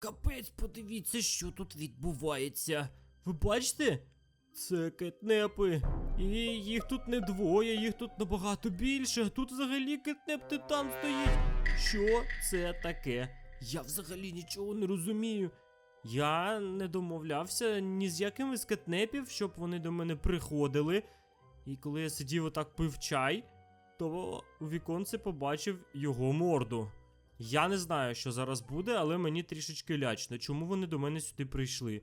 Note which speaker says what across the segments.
Speaker 1: Капець, подивіться, що тут відбувається. Ви бачите? Це кетнепи. І їх тут не двоє, їх тут набагато більше. Тут взагалі кетнеп титан стоїть. Що це таке? Я взагалі нічого не розумію. Я не домовлявся ні з яким із кетнепів, щоб вони до мене приходили. І коли я сидів отак пив чай, то у віконце побачив його морду. Я не знаю, що зараз буде, але мені трішечки лячно. Чому вони до мене сюди прийшли?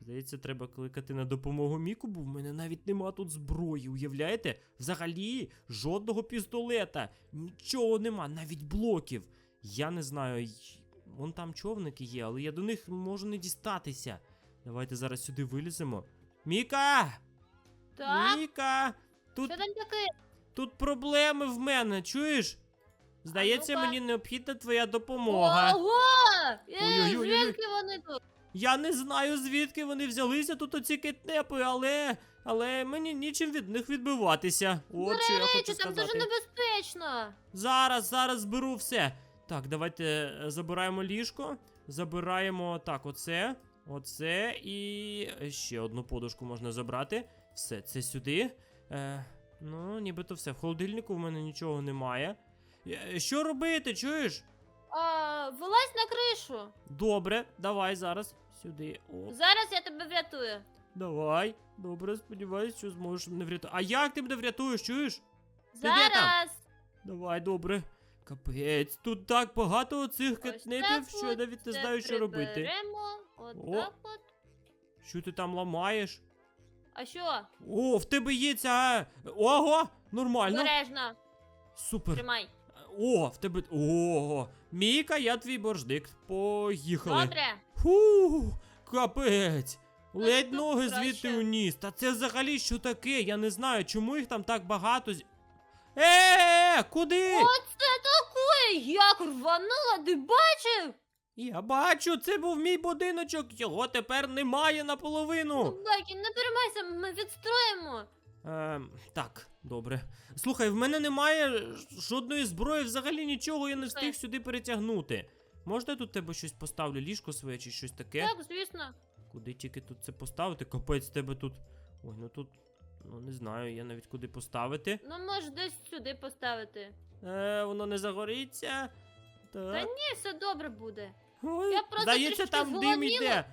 Speaker 1: Здається, треба кликати на допомогу Міку, бо в мене навіть нема тут зброї, уявляєте? Взагалі, жодного пістолета, нічого нема, навіть блоків. Я не знаю, вон там човники є, але я до них можу не дістатися. Давайте зараз сюди виліземо. Міка!
Speaker 2: Так,
Speaker 1: Міка! Тут,
Speaker 2: що там таке?
Speaker 1: тут проблеми в мене, чуєш? Здається, мені необхідна твоя допомога.
Speaker 2: Ого! Е,
Speaker 1: Ой-ой-ой-ой.
Speaker 2: Звідки вони тут?
Speaker 1: Я не знаю, звідки вони взялися тут оці кетнепи, але. Але мені нічим від них відбиватися. От що я хочу
Speaker 2: Речі, там дуже небезпечно.
Speaker 1: Зараз, зараз зберу все. Так, давайте е, забираємо ліжко. Забираємо так, оце, оце і ще одну подушку можна забрати. Все, це сюди. Е, ну, нібито все. В холодильнику в мене нічого немає. Е, Що робити, чуєш?
Speaker 2: А, вилазь на кришу.
Speaker 1: Добре, давай зараз. Сюди. О,
Speaker 2: Зараз я тебе врятую.
Speaker 1: давай. Добре, сподіваюсь, що зможеш мене врятувати. А як ти мене врятуєш, чуєш? де там?
Speaker 2: Зараз.
Speaker 1: Давай, добре. Капець, тут так багато оцих
Speaker 2: Ось
Speaker 1: кетнепів,
Speaker 2: так
Speaker 1: що я
Speaker 2: от,
Speaker 1: навіть не
Speaker 2: це
Speaker 1: знаю, що робити.
Speaker 2: приберемо. От
Speaker 1: О.
Speaker 2: так от.
Speaker 1: Що ти там ламаєш?
Speaker 2: А що?
Speaker 1: О, в тебе є ця. Ого! Нормально.
Speaker 2: Обережно.
Speaker 1: Супер.
Speaker 2: Тримай.
Speaker 1: О, в тебе. Ого! Міка, я твій боржник. Поїхали.
Speaker 2: Добре.
Speaker 1: Фу, капець. Ледь ноги звідти уніс. Та це взагалі що таке? Я не знаю, чому їх там так багато. з- Е, куди?
Speaker 2: Оце таке! Як рванула, ти бачив?
Speaker 1: Я бачу, це був мій будиночок, його тепер немає наполовину.
Speaker 2: Бакі, не переймайся, ми відстроїмо.
Speaker 1: Ем, так, добре. Слухай, в мене немає жодної зброї, взагалі нічого я не встиг сюди перетягнути. Можна я тут тебе щось поставлю, ліжко своє чи щось таке?
Speaker 2: Так, звісно.
Speaker 1: Куди тільки тут це поставити? Капець тебе тут. Ой, ну тут. Ну не знаю, я навіть куди поставити.
Speaker 2: Ну, може, десь сюди поставити.
Speaker 1: Е, воно не загориться.
Speaker 2: Та ні, все добре буде.
Speaker 1: Ой,
Speaker 2: я просто
Speaker 1: здається,
Speaker 2: трішки
Speaker 1: там дим
Speaker 2: зголодніла.
Speaker 1: йде.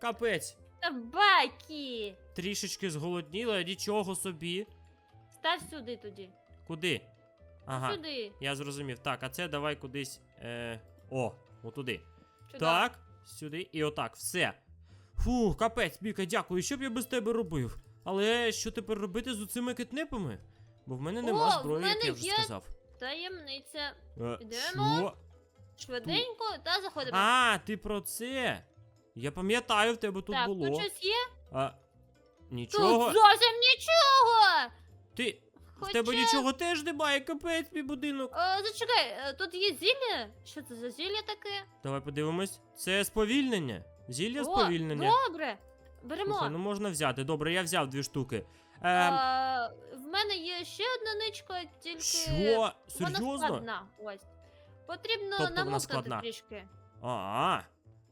Speaker 1: Капець.
Speaker 2: Та бакі!
Speaker 1: Трішечки зголодніла, нічого собі.
Speaker 2: Став сюди тоді.
Speaker 1: Куди? Ага,
Speaker 2: Сюди.
Speaker 1: я зрозумів. Так, а це давай кудись. Е... О, отуди.
Speaker 2: Чудово.
Speaker 1: Так, сюди і отак, все. Фу, капець, Біка, дякую, що б я без тебе робив? Але що тепер робити з оцими кетнепами? Бо в мене нема
Speaker 2: О, в
Speaker 1: зброї, як
Speaker 2: мене
Speaker 1: я вже
Speaker 2: є
Speaker 1: сказав.
Speaker 2: Таємниця.
Speaker 1: Е,
Speaker 2: Підемо.
Speaker 1: що?
Speaker 2: Швиденько та заходимо.
Speaker 1: А, ти про це. Я пам'ятаю, в тебе тут
Speaker 2: так,
Speaker 1: було.
Speaker 2: тут щось є?
Speaker 1: А,
Speaker 2: Тут
Speaker 1: нічого.
Speaker 2: зовсім нічого!
Speaker 1: Ти.
Speaker 2: Хоча...
Speaker 1: В тебе нічого теж немає, капець, мій будинок.
Speaker 2: Е, зачекай, е, тут є зілля? Що це за зілля таке?
Speaker 1: Давай подивимось. Це сповільнення. Зілля
Speaker 2: О,
Speaker 1: сповільнення.
Speaker 2: добре. Беремо.
Speaker 1: Слухай, ну можна взяти. Добре, я взяв дві штуки. Ем,
Speaker 2: Е, в мене є ще одна ничка, тільки
Speaker 1: що?
Speaker 2: вона
Speaker 1: Серйозно?
Speaker 2: складна. Ось. Потрібно
Speaker 1: Тобто вона
Speaker 2: намокнути трішки.
Speaker 1: А,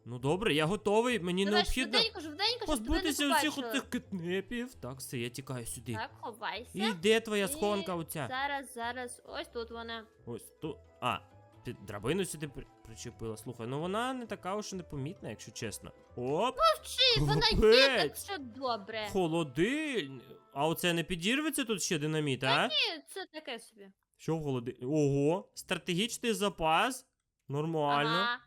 Speaker 1: ну добре, я готовий. Мені
Speaker 2: Давай
Speaker 1: необхідно
Speaker 2: швиденько, швиденько, щоб
Speaker 1: позбутися
Speaker 2: тебе не
Speaker 1: усіх
Speaker 2: побачили.
Speaker 1: оцих кетнепів. Так, все, я тікаю сюди.
Speaker 2: Так, ховайся.
Speaker 1: І де твоя
Speaker 2: І
Speaker 1: схованка оця?
Speaker 2: Зараз, зараз, ось тут вона.
Speaker 1: Ось тут. А, ти драбину сюди при- причепила. Слухай, ну вона не така уж і непомітна, якщо чесно. Оп!
Speaker 2: Вчи, вона є, так
Speaker 1: Капець!
Speaker 2: що добре.
Speaker 1: Холодильник. А оце не підірветься тут ще динаміт, а?
Speaker 2: Ні, це таке собі.
Speaker 1: Що в холодильнику? Ого, стратегічний запас. Нормально.
Speaker 2: Ага.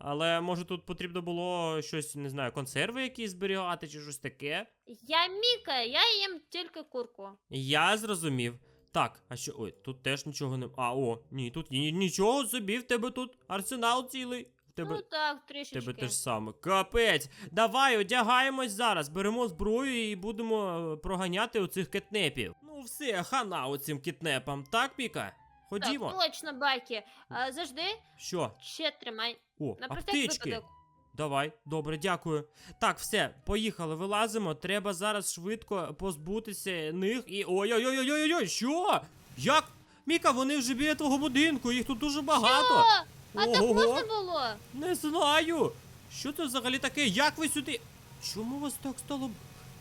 Speaker 1: Але може тут потрібно було щось, не знаю, консерви якісь зберігати чи щось таке.
Speaker 2: Я Міка, я їм тільки курку.
Speaker 1: Я зрозумів. Так, а що. Ой, тут теж нічого не. А, о, ні, тут ні, нічого собі, в тебе тут арсенал цілий. В тебе.
Speaker 2: Ну так,
Speaker 1: в
Speaker 2: трішечки.
Speaker 1: Тебе те ж саме. Капець. Давай, одягаємось зараз, беремо зброю і будемо е, проганяти оцих кетнепів. Ну все, хана оцим кетнепам, так, Піка? Ходімо.
Speaker 2: Так, точно, Бакі. А, завжди
Speaker 1: Що?
Speaker 2: ще тримай.
Speaker 1: О,
Speaker 2: На всяк
Speaker 1: аптечки.
Speaker 2: випадок.
Speaker 1: Давай, добре, дякую. Так, все, поїхали, вилазимо. Треба зараз швидко позбутися них і. Ой-ой-ой-ой-ой-ой, що? Як? Міка, вони вже біля твого будинку, їх тут дуже багато.
Speaker 2: Що? А так
Speaker 1: Ого.
Speaker 2: можна було?
Speaker 1: Не знаю. Що це взагалі таке? Як ви сюди? Чому вас так стало?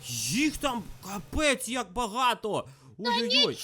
Speaker 1: Їх там капець як багато! Ой-ой-ой!
Speaker 2: Нічого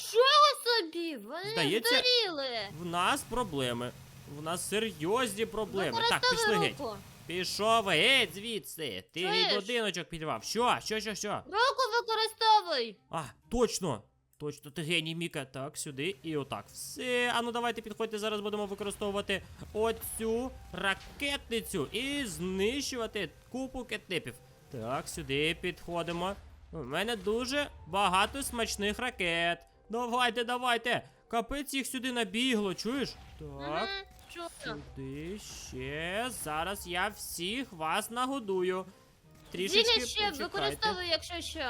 Speaker 2: собі, вони
Speaker 1: Здається,
Speaker 2: здуріли.
Speaker 1: В нас проблеми. В нас серйозні проблеми. Так,
Speaker 2: Використовуй
Speaker 1: пішли геть. Пішов геть звідси. Ти мій будиночок підірвав. Що? Що, що, що?
Speaker 2: Руку використовуй.
Speaker 1: А, точно! Точно, ти геній, Міка. Так, сюди і отак. Все. А ну давайте підходьте. Зараз будемо використовувати оцю ракетницю і знищувати купу кетнепів. Так, сюди підходимо. У мене дуже багато смачних ракет. Давайте, давайте. Капець їх сюди набігло, чуєш? Так. Сюди ще. Зараз я всіх вас нагодую. Трішечки
Speaker 2: Зілля ще
Speaker 1: почекайте.
Speaker 2: використовуй, якщо що.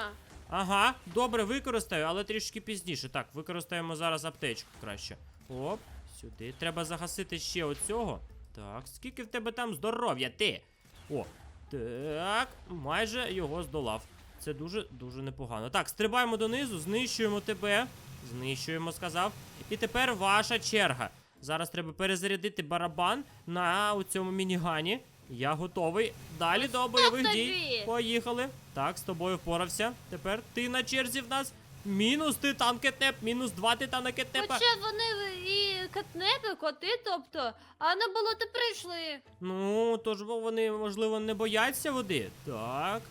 Speaker 1: Ага, добре, використаю, але трішки пізніше. Так, використаємо зараз аптечку краще. Оп, сюди. Треба загасити ще оцього. Так, скільки в тебе там здоров'я, ти? О, так, майже його здолав. Це дуже дуже непогано. Так, стрибаємо донизу, знищуємо тебе. Знищуємо, сказав. І тепер ваша черга. Зараз треба перезарядити барабан на у цьому мінігані. Я готовий. Далі до бойових дій. Поїхали. Так, з тобою впорався. Тепер ти на черзі в нас. Мінус титан кетнеп, мінус два титана кетнепа.
Speaker 2: Хоча вони і катнепи, коти, тобто, а на болото прийшли.
Speaker 1: Ну, тож вони, можливо, не бояться води. Так.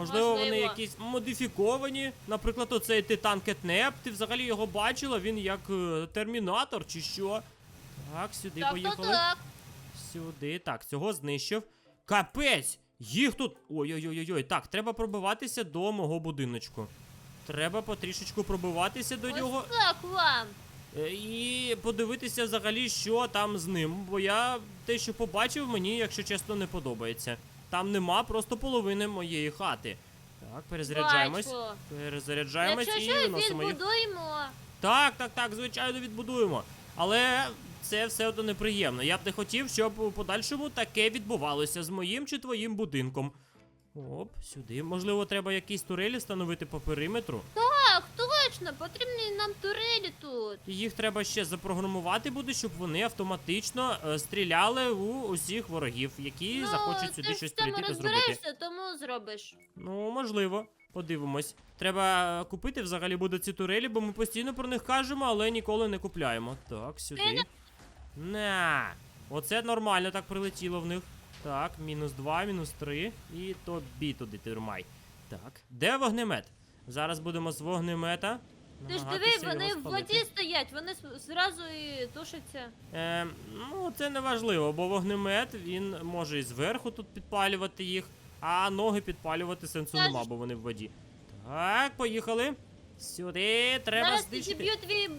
Speaker 1: Можливо, вони якісь модифіковані. Наприклад, оцей титан кетнеп. Ти взагалі його бачила? Він як е, термінатор чи що? Так, сюди
Speaker 2: Так,
Speaker 1: поїхали.
Speaker 2: так.
Speaker 1: Сюди. Так, цього знищив. Капець! Їх тут. Ой-ой-ой-ой. Так, треба пробиватися до мого будиночку. Треба потрішечку пробиватися до нього
Speaker 2: Ось так вам.
Speaker 1: е, і подивитися взагалі, що там з ним. Бо я те, що побачив, мені, якщо чесно, не подобається. Там нема просто половини моєї хати. Так, перезаряджаємось.
Speaker 2: Бачу.
Speaker 1: Перезаряджаємось
Speaker 2: Якщо
Speaker 1: і
Speaker 2: що,
Speaker 1: виносимо їх.
Speaker 2: відбудуємо.
Speaker 1: Так, так, так, звичайно, відбудуємо. Але це все одно неприємно. Я б не хотів, щоб у подальшому таке відбувалося з моїм чи твоїм будинком. Оп, сюди. Можливо, треба якісь турелі встановити по периметру.
Speaker 2: Так, точно, потрібні нам турелі тут.
Speaker 1: Їх треба ще запрограмувати буде, щоб вони автоматично е, стріляли у усіх ворогів, які захочуть сюди
Speaker 2: Ну,
Speaker 1: щось прийти та зробити.
Speaker 2: розбираєшся, тому зробиш.
Speaker 1: Ну, можливо, подивимось. Треба е, купити взагалі буде ці турелі, бо ми постійно про них кажемо, але ніколи не купляємо. Так, сюди. На. Оце нормально так прилетіло в них. Так, мінус 2, мінус 3. І тобі туди тримай. Так, де вогнемет? Зараз будемо з вогнемета.
Speaker 2: Ти ж
Speaker 1: намагатися
Speaker 2: диви, вони
Speaker 1: його
Speaker 2: в
Speaker 1: спалити.
Speaker 2: воді стоять, вони с- зразу і тушаться.
Speaker 1: Е, ну, це не важливо, бо вогнемет він може і зверху тут підпалювати їх, а ноги підпалювати сенсу
Speaker 2: Та ж-
Speaker 1: нема, бо вони в воді. Так, поїхали. Сюди треба
Speaker 2: Зараз
Speaker 1: знищити.
Speaker 2: зіб'ю твій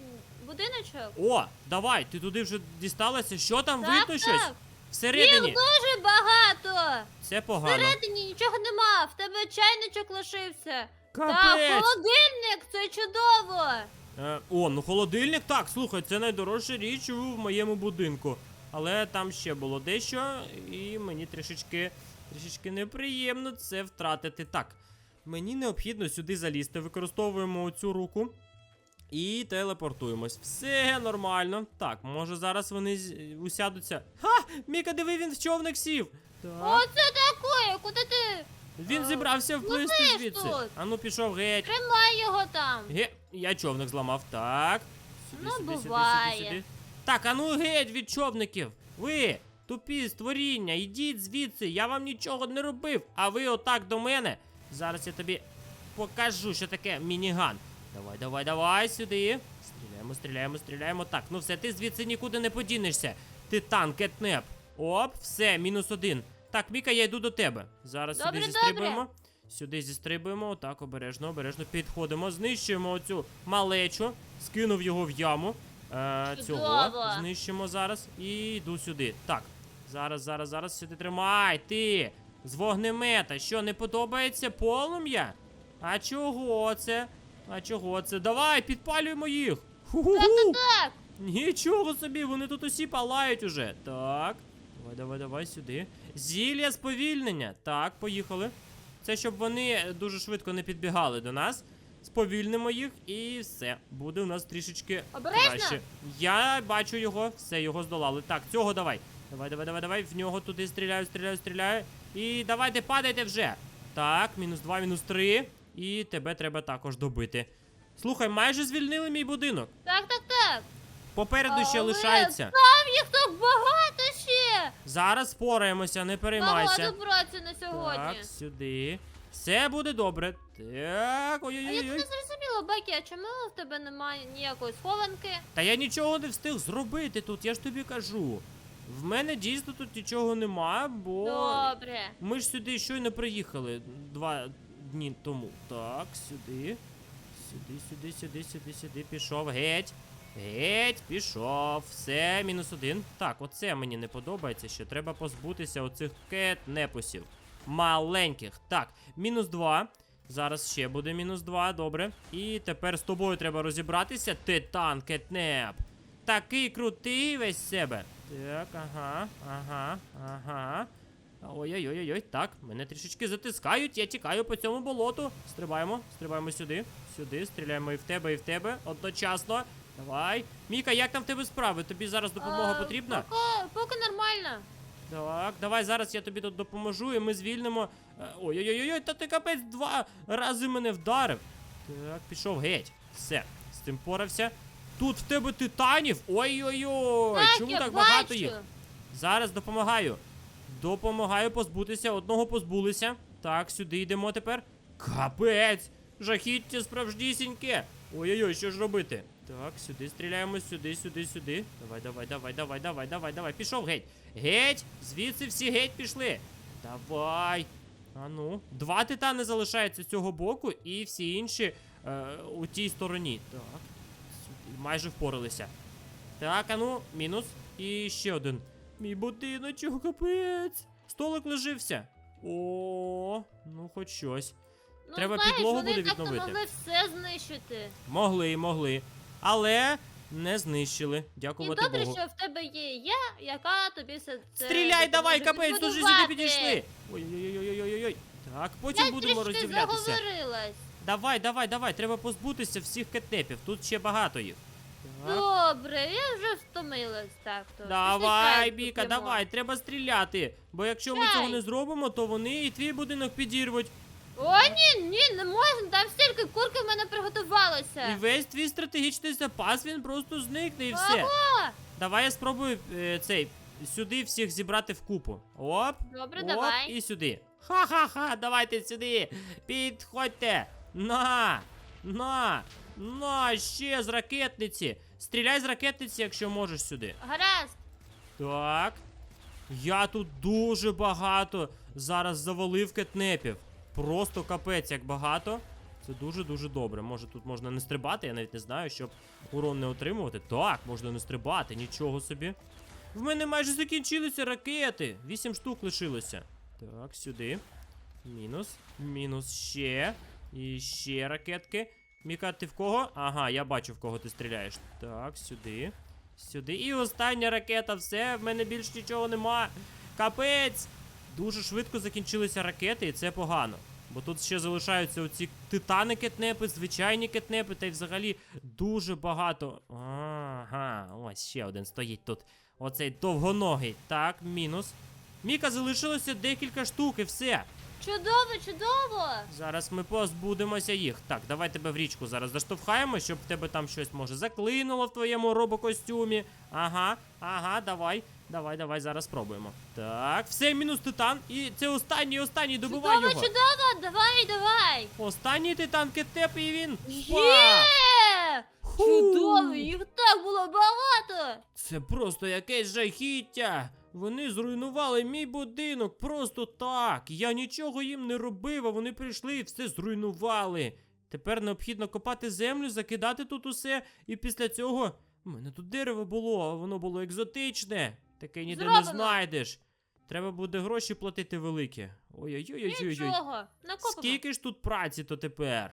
Speaker 2: будиночок.
Speaker 1: О, давай, ти туди вже дісталася. Що там
Speaker 2: Так,
Speaker 1: видно щось?
Speaker 2: так.
Speaker 1: Всередині.
Speaker 2: Їх дуже багато.
Speaker 1: Це погано.
Speaker 2: Всередині нічого нема, в тебе чайничок лишився. Так,
Speaker 1: Капець.
Speaker 2: холодильник, це чудово.
Speaker 1: Е, о, ну холодильник, так, слухай, це найдорожча річ у моєму будинку. Але там ще було дещо, і мені трішечки, трішечки неприємно це втратити. Так, мені необхідно сюди залізти. Використовуємо цю руку і телепортуємось. Все нормально. Так, може зараз вони з- усядуться. Ха! Міка, диви, він в човник сів. Так.
Speaker 2: Оце таке, куди ти?
Speaker 1: Він зібрався вплисти
Speaker 2: летиш
Speaker 1: звідси.
Speaker 2: тут.
Speaker 1: Ану, пішов геть.
Speaker 2: Тримай його там.
Speaker 1: Ге, я човник зламав. Так. Сюди,
Speaker 2: Ну,
Speaker 1: сюди,
Speaker 2: буває.
Speaker 1: сюди, сюди. Так, а ну геть від човників. Ви, тупі створіння, йдіть звідси, я вам нічого не робив. А ви отак до мене. Зараз я тобі покажу, що таке мініган. Давай, давай, давай сюди. Стріляємо, стріляємо, стріляємо. Так, ну все, ти звідси нікуди не подінешся. Титан, кетнеп. Оп, все, мінус один. Так, Міка, я йду до тебе. Зараз
Speaker 2: Добре,
Speaker 1: сюди
Speaker 2: добре.
Speaker 1: зістрибуємо. Сюди зістрибуємо, отак, обережно, обережно підходимо, знищуємо оцю малечу, скинув його в яму. Е, цього знищимо зараз і йду сюди. Так, зараз, зараз, зараз сюди тримай, ти! З вогнемета, що не подобається полум'я? А чого це? А чого це? Давай, підпалюємо їх! Ху-ху-ху!
Speaker 2: Так,
Speaker 1: Нічого собі, вони тут усі палають уже. Так. Давай, давай, давай сюди. Зілля сповільнення. Так, поїхали. Це щоб вони дуже швидко не підбігали до нас. Сповільнимо їх і все. Буде у нас трішечки
Speaker 2: Обережно.
Speaker 1: краще. Я бачу його, все, його здолали. Так, цього давай. Давай, давай, давай, давай. В нього туди стріляю, стріляю, стріляю. І давайте падайте вже. Так, мінус два, мінус три. І тебе треба також добити. Слухай, майже звільнили мій будинок.
Speaker 2: Так, так, так.
Speaker 1: Попереду ще лишається.
Speaker 2: Там їх так багато.
Speaker 1: Зараз спораємося, не переймайся.
Speaker 2: Багато праці на сьогодні.
Speaker 1: Так, сюди. Все буде добре. Так,
Speaker 2: А я не
Speaker 1: ой-ой-ой.
Speaker 2: зрозуміла, Бакі, а чому в тебе немає ніякої схованки?
Speaker 1: Та я нічого не встиг зробити тут, я ж тобі кажу. В мене дійсно тут нічого нема, бо
Speaker 2: Добре.
Speaker 1: ми ж сюди щойно приїхали два дні тому. Так, сюди. Сюди, сюди, сюди, сюди, сюди. Пішов. Геть. Геть, пішов. Все, мінус один. Так, оце мені не подобається, що треба позбутися оцих кетнепусів. Маленьких. Так, мінус два. Зараз ще буде мінус два, добре. І тепер з тобою треба розібратися. Титан кетнеп. Такий крутий весь себе. Так, ага, ага, ага. Ой-ой-ой-ой, так, мене трішечки затискають, я тікаю по цьому болоту. Стрибаємо, стрибаємо сюди, сюди, стріляємо і в тебе, і в тебе одночасно. Давай. Міка, як там в тебе справи? Тобі зараз допомога
Speaker 2: А,
Speaker 1: потрібна?
Speaker 2: Поки, поки нормально.
Speaker 1: Так, давай зараз я тобі тут допоможу, і ми звільнимо. Е, Ой-ой-ой, та ти капець два рази мене вдарив. Так, пішов геть. Все, з цим порався. Тут в тебе титанів. Ой-ой-ой,
Speaker 2: так,
Speaker 1: чому
Speaker 2: я
Speaker 1: так
Speaker 2: бачу.
Speaker 1: багато їх? Зараз допомагаю. Допомагаю позбутися. Одного позбулися. Так, сюди йдемо тепер. Капець! Жахіття справжнісіньке. Ой-ой-ой, що ж робити? Так, сюди стріляємо, сюди, сюди, сюди. Давай, давай, давай, давай, давай, давай, давай. Пішов геть. Геть! Звідси всі геть пішли. Давай. А ну, два титани залишаються з цього боку, і всі інші е, у тій стороні. Так. Сюди. Майже впоралися. Так, а ну, мінус. І ще один. Мій будиночок, капець. Столик лежився. О, ну хоч щось.
Speaker 2: Ну,
Speaker 1: Треба
Speaker 2: знаєш,
Speaker 1: підлогу
Speaker 2: вони
Speaker 1: буде
Speaker 2: так не
Speaker 1: відновити.
Speaker 2: могли все знищити.
Speaker 1: Могли, могли. Але не знищили.
Speaker 2: І
Speaker 1: Дякувати
Speaker 2: добре,
Speaker 1: Богу.
Speaker 2: що в тебе є я, яка тобі все це
Speaker 1: Стріляй, давай,
Speaker 2: допоможе
Speaker 1: капець, тут же сюди підійшли. Ой-ой-ой-ой-ой-ой. Так, потім
Speaker 2: Я
Speaker 1: будемо
Speaker 2: трішки
Speaker 1: роздивлятися.
Speaker 2: заговорилась.
Speaker 1: Давай, давай, давай, треба позбутися всіх кетнепів. Тут ще багато їх. Так.
Speaker 2: Добре, я вже втомилась так то.
Speaker 1: Давай, Біка, давай, треба стріляти. Бо якщо ми
Speaker 2: Чай.
Speaker 1: цього не зробимо, то вони і твій будинок підірвуть.
Speaker 2: О, ні, ні, не можна, там стільки курки в мене приготувалося.
Speaker 1: І весь твій стратегічний запас він просто зникне і все.
Speaker 2: Ага.
Speaker 1: Давай я спробую е, цей сюди всіх зібрати в купу. Оп.
Speaker 2: Добре,
Speaker 1: оп,
Speaker 2: давай.
Speaker 1: і сюди. Ха-ха-ха, давайте сюди. Підходьте. На! На! На, ще з ракетниці. Стріляй з ракетниці, якщо можеш сюди.
Speaker 2: Гаразд.
Speaker 1: Так. Я тут дуже багато зараз завалив кетнепів. Просто капець, як багато. Це дуже-дуже добре. Може тут можна не стрибати, я навіть не знаю, щоб урон не отримувати. Так, можна не стрибати, нічого собі. В мене майже закінчилися ракети. Вісім штук лишилося. Так, сюди. Мінус. Мінус ще. І ще ракетки. Міка, ти в кого? Ага, я бачу, в кого ти стріляєш. Так, сюди. Сюди. І остання ракета, все, в мене більш нічого нема. Капець! Дуже швидко закінчилися ракети, і це погано. Бо тут ще залишаються оці титани кетнепи, звичайні кетнепи, та й взагалі дуже багато. Ага, ось ще один стоїть тут. Оцей довгоногий. Так, мінус. Міка залишилося декілька штук і все.
Speaker 2: Чудово, чудово.
Speaker 1: Зараз ми позбудемося їх. Так, давай тебе в річку зараз заштовхаємо, щоб в тебе там щось може заклинуло в твоєму робокостюмі. Ага, ага, давай. Давай, давай, зараз спробуємо. Так, все, мінус титан. І це останній, останній, добивай
Speaker 2: Чудово,
Speaker 1: його.
Speaker 2: чудово, давай, давай.
Speaker 1: Останній титан кетеп, і він.
Speaker 2: Є!
Speaker 1: Ху.
Speaker 2: Чудово, їх так було багато.
Speaker 1: Це просто якесь жахіття. Вони зруйнували мій будинок просто так. Я нічого їм не робив, а вони прийшли і все зруйнували. Тепер необхідно копати землю, закидати тут усе, і після цього. У мене тут дерево було, а воно було екзотичне. Таке ніде не знайдеш. Треба буде гроші платити великі. Ой-ой-ой-ой-ой.
Speaker 2: Нічого, накопимо.
Speaker 1: Скільки ж тут праці то тепер?